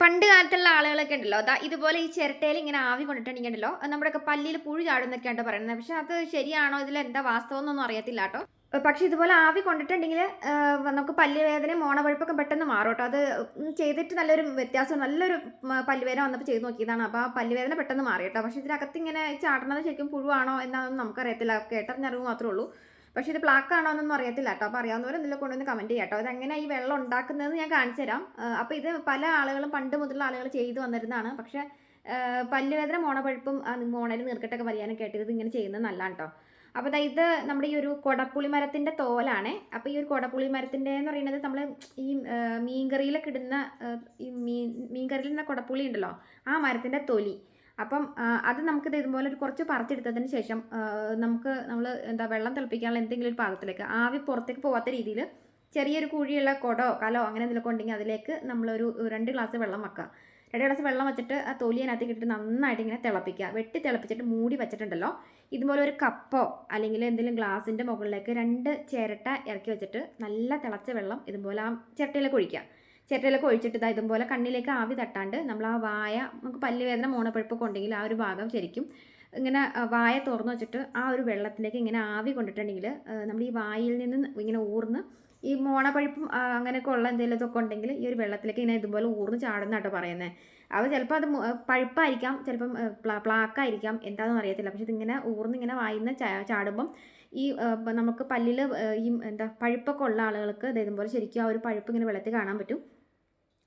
പണ്ട് കാലത്തുള്ള ആളുകളൊക്കെ ഉണ്ടല്ലോ. അതാ ഇതുപോലെ ഈ ചിരട്ടയിൽ ഇങ്ങനെ ആവി കൊണ്ടിട്ടുണ്ടെങ്കിലോ നമ്മുടെയൊക്കെ പല്ലിയിൽ പുഴു ചാടുന്നൊക്കെയാണ് പറയുന്നത്. പക്ഷെ അത് ശരിയാണോ? ഇതിൽ എന്താ വാസ്തവം എന്നൊന്നും അറിയത്തില്ല കേട്ടോ. പക്ഷെ ഇതുപോലെ ആവി കൊണ്ടിട്ടുണ്ടെങ്കിൽ നമുക്ക് പല്ലുവേദനയും മോണവഴുപ്പൊക്കെ പെട്ടെന്ന് മാറും കേട്ടോ. അത് ചെയ്തിട്ട് നല്ലൊരു വ്യത്യാസം നല്ലൊരു പല്ലുവേദന വന്നപ്പോൾ ചെയ്ത് നോക്കിയതാണ്. അപ്പോൾ പല്ലുവേദന പെട്ടെന്ന് മാറി കേട്ടോ. പക്ഷെ ഇതിനകത്ത് ഇങ്ങനെ ചാടുന്നത് ശരിക്കും പുഴുവാണോ എന്നാണെന്ന് നമുക്കറിയത്തില്ല. കേട്ടറിഞ്ഞറിവ് മാത്രമേ ഉള്ളൂ. പക്ഷേ ഇത് ബ്ലാക്ക് ആണോ എന്നൊന്നും അറിയത്തില്ല കേട്ടോ. അപ്പോൾ അറിയാവുന്നവർ എന്തെങ്കിലും കൊണ്ടുവന്ന് കമന്റ് ചെയ്യാം കേട്ടോ. അതെങ്ങനെ ഈ വെള്ളം ഉണ്ടാക്കുന്നതെന്ന് ഞാൻ കാണിച്ചു തരാം. അപ്പോൾ ഇത് പല ആളുകളും പണ്ട് മുതലുള്ള ആളുകൾ ചെയ്തു വന്നിരുന്നതാണ്. പക്ഷേ പല്ലുവേദന മോണപഴുപ്പും ആ, മോണയിൽ നീർക്കെട്ടൊക്കെ വലിയാനൊക്കെ ആയിട്ട് ഇത് ഇങ്ങനെ ചെയ്യുന്നത് നല്ലതാണ് കേട്ടോ. അപ്പോൾ ഇത് നമ്മുടെ ഈ ഒരു കൊടപ്പുളി മരത്തിന്റെ തോലാണ്. അപ്പോൾ ഈ ഒരു കൊടപ്പുളി മരത്തിന്റെ എന്ന് പറയുന്നത് നമ്മൾ ഈ മീൻകറിയിലൊക്കെ ഇടുന്ന ഈ മീൻ മീൻകറിയിൽ നിന്ന് കൊടപ്പുളി ഉണ്ടല്ലോ ആ മരത്തിന്റെ തൊലി. അപ്പം അത് നമുക്ക് ഇത് ഇതുപോലെ ഒരു കുറച്ച് പറിച്ചെടുത്തതിന് ശേഷം നമുക്ക് നമ്മൾ എന്താ വെള്ളം തിളപ്പിക്കാനുള്ള എന്തെങ്കിലും ഒരു പാത്രത്തിലേക്ക് ആവി പുറത്തേക്ക് പോകാത്ത രീതിയിൽ ചെറിയൊരു കുഴിയുള്ള കുടോ കലോ അങ്ങനെ എന്തെങ്കിലും ഉണ്ടെങ്കിൽ അതിലേക്ക് നമ്മളൊരു രണ്ട് ഗ്ലാസ് വെള്ളം വെക്കുക. രണ്ട് ഗ്ലാസ് വെള്ളം വെച്ചിട്ട് ആ തൊലിയനകത്ത് ഇട്ടിട്ട് നന്നായിട്ട് ഇങ്ങനെ തിളപ്പിക്കുക. വെട്ടി തിളപ്പിച്ചിട്ട് മൂടി വെച്ചിട്ടുണ്ടല്ലോ ഇതുപോലെ ഒരു കപ്പോ അല്ലെങ്കിൽ എന്തെങ്കിലും ഗ്ലാസിന്റെ മുകളിലേക്ക് രണ്ട് ചിരട്ട ഇറക്കി വെച്ചിട്ട് നല്ല തിളച്ച വെള്ളം ഇതുപോലെ ആ ചിരട്ടയിലേക്ക് ഒഴിക്കുക. ചിരട്ടയിലേക്ക് ഒഴിച്ചിട്ട് ഇതാ ഇതുപോലെ കണ്ണിലേക്ക് ആവി തട്ടാണ്ട് നമ്മൾ ആ വായ നമുക്ക് പല്ലുവേദന മോണപ്പഴുപ്പൊക്കെ ഉണ്ടെങ്കിൽ ആ ഒരു ഭാഗം ശരിക്കും ഇങ്ങനെ വായ തുറന്നു വെച്ചിട്ട് ആ ഒരു വെള്ളത്തിലേക്ക് ഇങ്ങനെ ആവി കൊണ്ടിട്ടുണ്ടെങ്കിൽ നമ്മൾ ഈ വായിൽ നിന്ന് ഇങ്ങനെ ഊർന്ന് ഈ മോണപ്പഴുപ്പും അങ്ങനെയൊക്കെ ഉള്ള എന്തെങ്കിലും ഇതൊക്കെ ഉണ്ടെങ്കിൽ ഈ ഒരു വെള്ളത്തിലേക്ക് ഇങ്ങനെ ഇതുപോലെ ഊർന്ന് ചാടുന്നാട്ടോ പറയുന്നത് അപ്പോൾ ചിലപ്പോൾ അത് പഴുപ്പായിരിക്കാം ചിലപ്പം പ്ലാക്കായിരിക്കാം എന്താണെന്ന് അറിയത്തില്ല. പക്ഷെ ഇതിങ്ങനെ ഊർന്ന് ഇങ്ങനെ വായിന്ന് ചാടുമ്പം ഈ നമുക്ക് പല്ലിൽ ഈ എന്താ പഴുപ്പൊക്കെ ഉള്ള ആളുകൾക്ക് ഇതേതുപോലെ ശരിക്കും ആ ഒരു പഴുപ്പ് ഇങ്ങനെ വെള്ളത്തിൽ കാണാൻ പറ്റും.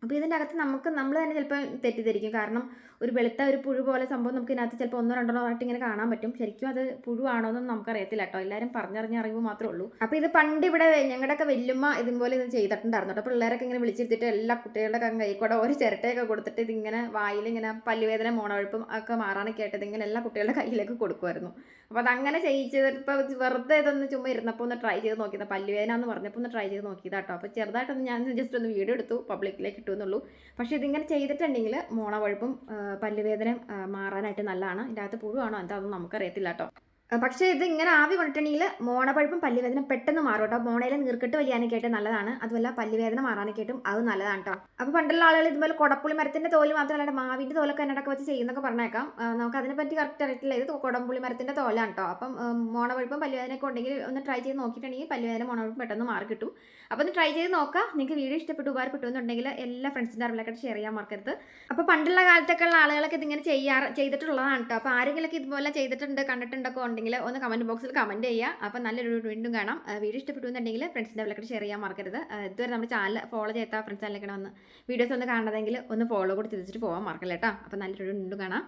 അപ്പോൾ ഇതിന്റെ അകത്ത് നമുക്ക് നമ്മൾ തന്നെ ചിലപ്പോൾ തെറ്റിദ്ധരിക്കും. കാരണം ഒരു വെളുത്ത ഒരു പുഴു പോലെ സംഭവം നമുക്ക് ഇതിനകത്ത് ചിലപ്പോൾ ഒന്നോ രണ്ടോ ആയിട്ട് ഇങ്ങനെ കാണാൻ പറ്റും. ശരിക്കും അത് പുഴുവാണോ എന്നൊന്നും നമുക്കറിയത്തില്ല കേട്ടോ. എല്ലാവരും പറഞ്ഞറിഞ്ഞ അറിവ് മാത്രമേ ഉള്ളൂ. അപ്പോൾ ഇത് പണ്ട് ഇവിടെ ഞങ്ങളുടെയൊക്കെ വല്യമ്മ ഇതുപോലെ ഇത് ചെയ്തിട്ടുണ്ടായിരുന്നു കേട്ടോ. പിള്ളേരൊക്കെ ഇങ്ങനെ വിളിച്ചിരുത്തിട്ട് എല്ലാ കുട്ടികളുടെ കൈ കൂടെ ഒരു ചിരട്ടയൊക്കെ കൊടുത്തിട്ട് ഇതിങ്ങനെ വായിൽ ഇങ്ങനെ പല്ലുവേദന മോണവഴുപ്പും ഒക്കെ മാറാനൊക്കെ ആയിട്ട് ഇതിങ്ങനെ എല്ലാ കുട്ടികളുടെ കയ്യിലേക്ക് കൊടുക്കുമായിരുന്നു അപ്പോൾ അതങ്ങനെ ചെയ്യിച്ചത് ഇപ്പോൾ വെറുതെ ഇതൊന്ന് ചുമ്മാ ഇരുന്നപ്പോൾ ഒന്ന് ട്രൈ ചെയ്ത് നോക്കിയത്. പല്ലുവേദന എന്ന് പറഞ്ഞപ്പോൾ ഒന്ന് ട്രൈ ചെയ്ത് നോക്കിയതാട്ടോ അപ്പോൾ ചെറുതായിട്ടൊന്ന് ഞാൻ ജസ്റ്റ് ഒന്ന് വീഡിയോ എടുത്തു. പബ്ലിക്കിലേക്ക് ഇട്ടു എന്നുള്ളൂ. പക്ഷേ ഇതിങ്ങനെ ചെയ്തിട്ടുണ്ടെങ്കിൽ മോണവഴുപ്പും ആ, പല്ലുവേദനയും മാറാനായിട്ട് നല്ലതാണ്. ഇതിന്റെ അകത്ത് പുഴുവാണോ എന്താണെന്ന് നമുക്കറിയത്തില്ല കേട്ടോ പക്ഷേ ഇത് ഇങ്ങനെ ആവി കൊണ്ടിട്ടുണ്ടെങ്കിൽ മോണപ്പഴുപ്പും പല്ലുവേദന പെട്ടെന്ന് മാറും കേട്ടോ. മോണയിലെ നീർക്കെട്ട് വലിയാനൊക്കെ നല്ലതാണ്. അതുമല്ല പല്ലുവേദന മാറാനൊക്കെ ആയിട്ടും അത് നല്ലതാണ് കേട്ടോ. അപ്പോൾ പണ്ടുള്ള ആളുകൾ ഇതുപോലെ കൊടപ്പുളി മരത്തിന്റെ തോൽ മാത്രമല്ല മാവിന്റെ തോലൊക്കെ എന്നടക്ക വെച്ച് ചെയ്യുന്നൊക്കെ പറഞ്ഞേക്കാം. നമുക്ക് അതിനെ പറ്റി കറക്റ്റ് അറിയിട്ടില്ല ഇത് കൊടമ്പുളി മരത്തിന്റെ തോലാണ് കേട്ടോ. അപ്പം മോണപ്പഴുപ്പും പല്ലുവേദനയൊക്കെ ഉണ്ടെങ്കിൽ ഒന്ന് ട്രൈ ചെയ്ത് നോക്കിയിട്ടുണ്ടെങ്കിൽ പല്ലുവേദന മോണപ്പഴുപ്പ് പെട്ടെന്ന് മാറി കിട്ടും. അപ്പോൾ ഒന്ന് ട്രൈ ചെയ്ത് നോക്കാം. നിങ്ങൾക്ക് വീഡിയോ ഇഷ്ടപ്പെട്ടു ഉപകാരപ്പെട്ടു എന്നുണ്ടെങ്കിൽ എല്ലാ ഫ്രണ്ട്സിന്റെ അറിവിലൊക്കെ ഷെയർ ചെയ്യാൻ മറക്കരുത്. അപ്പോൾ പണ്ടുള്ള കാലത്തൊക്കെ ഉള്ള ആളുകളൊക്കെ ഇതിങ്ങനെ ചെയ്യാറ് ചെയ്തിട്ടുള്ളതാണ് കേട്ടോ. അപ്പോൾ ആരെങ്കിലുമൊക്കെ ഇതുപോലെ ചെയ്തിട്ടുണ്ട് കണ്ടിട്ടുണ്ടൊക്കെ ഉണ്ടെങ്കിൽ ഒന്ന് കമന്റ് ബോക്സിൽ കമന്റ് ചെയ്യുക. അപ്പോൾ നല്ലൊരു വീണ്ടും കാണാം. വീഡിയോ ഇഷ്ടപ്പെട്ടു എന്നുണ്ടെങ്കിൽ ഫ്രണ്ട്സിന്റെ അറിവിലൊക്കെ ഷെയർ ചെയ്യാൻ മറക്കരുത്. ഇതുവരെ നമ്മുടെ ചാനൽ ഫോളോ ചെയ്യാത്ത ഫ്രണ്ട്സ് ചാനലിലേക്ക് വന്ന് വീഡിയോസ് ഒന്ന് കാണണമെങ്കിൽ ഒന്ന് ഫോളോ കൂടി തിരിച്ചിട്ട് പോകാൻ മറക്കല്ലേട്ടോ അപ്പം നല്ലൊരു വീണ്ടും കാണാം.